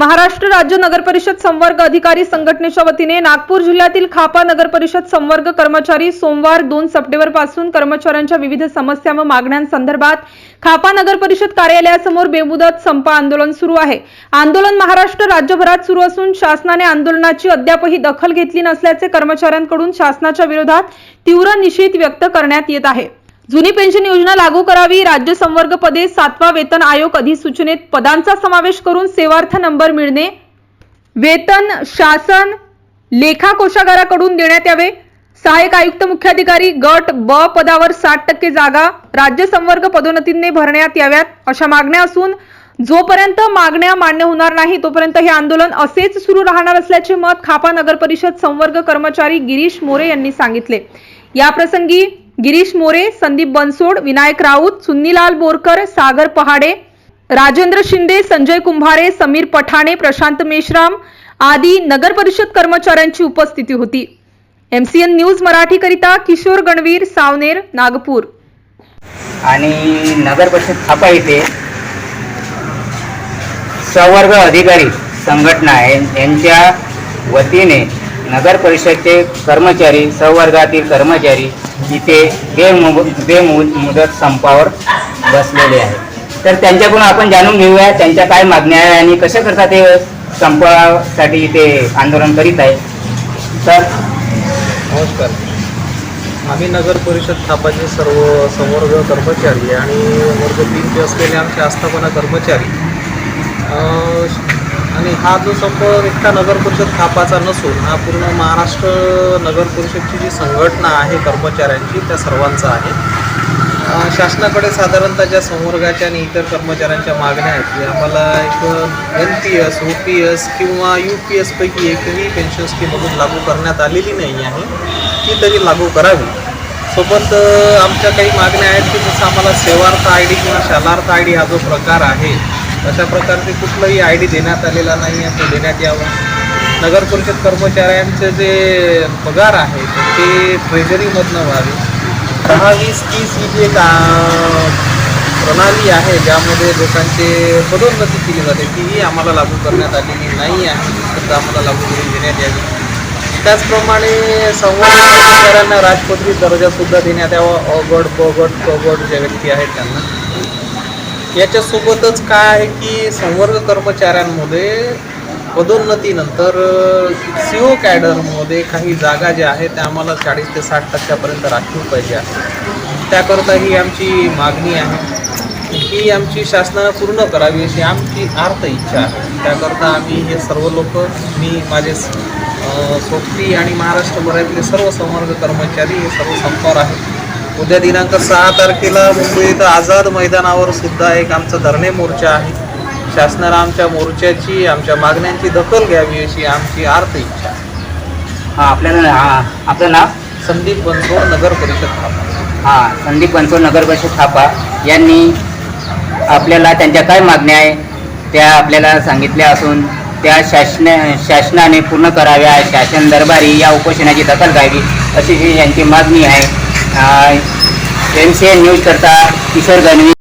महाराष्ट्र राज्य नगर परिषद संवर्ग अधिकारी संघटनेच्या वतीने नागपूर जिल्ह्यातील खापा नगर परिषद संवर्ग कर्मचारी सोमवार दोन सप्टेंबरपासून कर्मचाऱ्यांच्या विविध समस्या व मागण्यांसंदर्भात खापा नगर परिषद कार्यालयासमोर बेमुदत संप आंदोलन सुरू आहे. आंदोलन महाराष्ट्र राज्यभरात सुरू असून शासनाने आंदोलनाची अद्यापही दखल घेतली नसल्याचे कर्मचाऱ्यांकडून शासनाच्या विरोधात तीव्र निषेध व्यक्त करण्यात येत आहे. जुनी पेन्शन योजना लागू करावी. राज्य संवर्ग पदे सातवा वेतन आयोग अधिसूचनेत पदांचा समावेश करून सेवार्थ नंबर मिळणे. वेतन शासन लेखा कोशागाराकडून देण्यात यावे. सहाय्यक आयुक्त मुख्याधिकारी गट ब पदावर साठ टक्के जागा राज्य संवर्ग पदोन्नतीने भरण्यात याव्यात अशा मागण्या असून जोपर्यंत मागण्या मान्य होणार नाही तोपर्यंत हे आंदोलन असेच सुरू राहणार असल्याचे मत खापा नगर परिषद संवर्ग कर्मचारी गिरीश मोरे यांनी सांगितले. याप्रसंगी गिरीश मोरे संदीप बनसोड विनायक राऊत सुन्नीलाल बोरकर सागर पहाडे राजेंद्र शिंदे संजय कुंभारे समीर पठाणे प्रशांत मेश्राम आदी नगर परिषद कर्मचाऱ्यांची उपस्थिती होती. एमसीएन न्यूज मराठीकरिता किशोर गणवीर सावनेर नागपूर. आणि नगर परिषद छापा येथे संवर्ग अधिकारी संघटना यांच्या वतीने नगर परिषदचे कर्मचारी संवर्गातील कर्मचारी इथे बेमुद मुदत संपावर बसलेले आहेत. तर त्यांच्याकडून आपण जाणून घेऊया त्यांच्या काय मागण्या आहे आणि कशा करतात ते संपासाठी इथे आंदोलन करीत आहे तर नमस्कार. आम्ही नगर परिषद थापाचे सर्व संवर्ग कर्मचारी आणि वर्ग तीनचे असलेले आमचे आस्थापना कर्मचारी आणि हा जो संप एकटा नगर परिषद थापाचा नसून हा पूर्ण महाराष्ट्र नगर परिषदची जी संघटना आहे कर्मचाऱ्यांची त्या सर्वांचा आहे. शासनाकडे साधारणतः ज्या संवर्गाच्या आणि इतर कर्मचाऱ्यांच्या मागण्या आहेत की आम्हाला एक N P S O P S किंवा यू पी एसपैकी एकही पेन्शन स्कीममधून लागू करण्यात आलेली नाही आहे ती तरी लागू करावी. सोबत आमच्या काही मागण्या आहेत की जसं आम्हाला सेवार्थ आय डी किंवा शालार्थ आय डी हा जो प्रकार आहे अशा प्रकारचे कुठलंही आय डी देण्यात आलेला नाही आहे तो देण्यात यावा. नगर परिषद कर्मचाऱ्यांचे जे पगार आहे ते ट्रेझरीमधनं व्हावे. दहा वीस तीस ही जी का प्रणाली आहे ज्यामध्ये लोकांचे पदोन्नती केली जाते तीही आम्हाला लागू करण्यात आलेली नाही आहे ती सुद्धा आम्हाला लागू करून देण्यात यावी. त्याचप्रमाणे संवर्धन कर्मचाऱ्यांना राजपत्रित दर्जासुद्धा देण्यात यावा. अगड बगड कगड ज्या व्यक्ती आहेत त्यांना. याच्यासोबतच काय आहे की संवर्ग कर्मचाऱ्यांमध्ये पदोन्नतीनंतर सी ओ कॅडरमध्ये काही जागा ज्या आहेत त्या आम्हाला चाळीस ते साठ टक्क्यापर्यंत राखीव पाहिजे आहे त्याकरता ही आमची मागणी आहे ही आमची शासनानं पूर्ण करावी अशी आमची आर्थ इच्छा आहे. त्याकरता आम्ही हे सर्व लोक मी माझे सोपती आणि महाराष्ट्रभरातले सर्व संवर्ग कर्मचारी हे सर्व संपावर आहेत उद्या दिनांक सहा तारखेला मुंबईत आझाद मैदानावर सुद्धा एक आमचा धरणे मोर्चा आहे. शासनाला आमच्या मोर्चाची आमच्या मागण्यांची दखल घ्यावी अशी आमची आर्थ इच्छा आहे. हा आपल्याला हा आपलं नाव? संदीप बनसोड नगर परिषद थापा. हा संदीप बनसोड नगर परिषद थापा. यांनी आपल्याला त्यांच्या काय मागण्या आहे त्या आपल्याला सांगितल्या असून त्या शासन शासनाने पूर्ण कराव्या शासन दरबारी या उपोषणाची दखल घ्यावी अशी जी यांची मागणी आहे. एम सी एन न्यूज करता किशोर गणवी.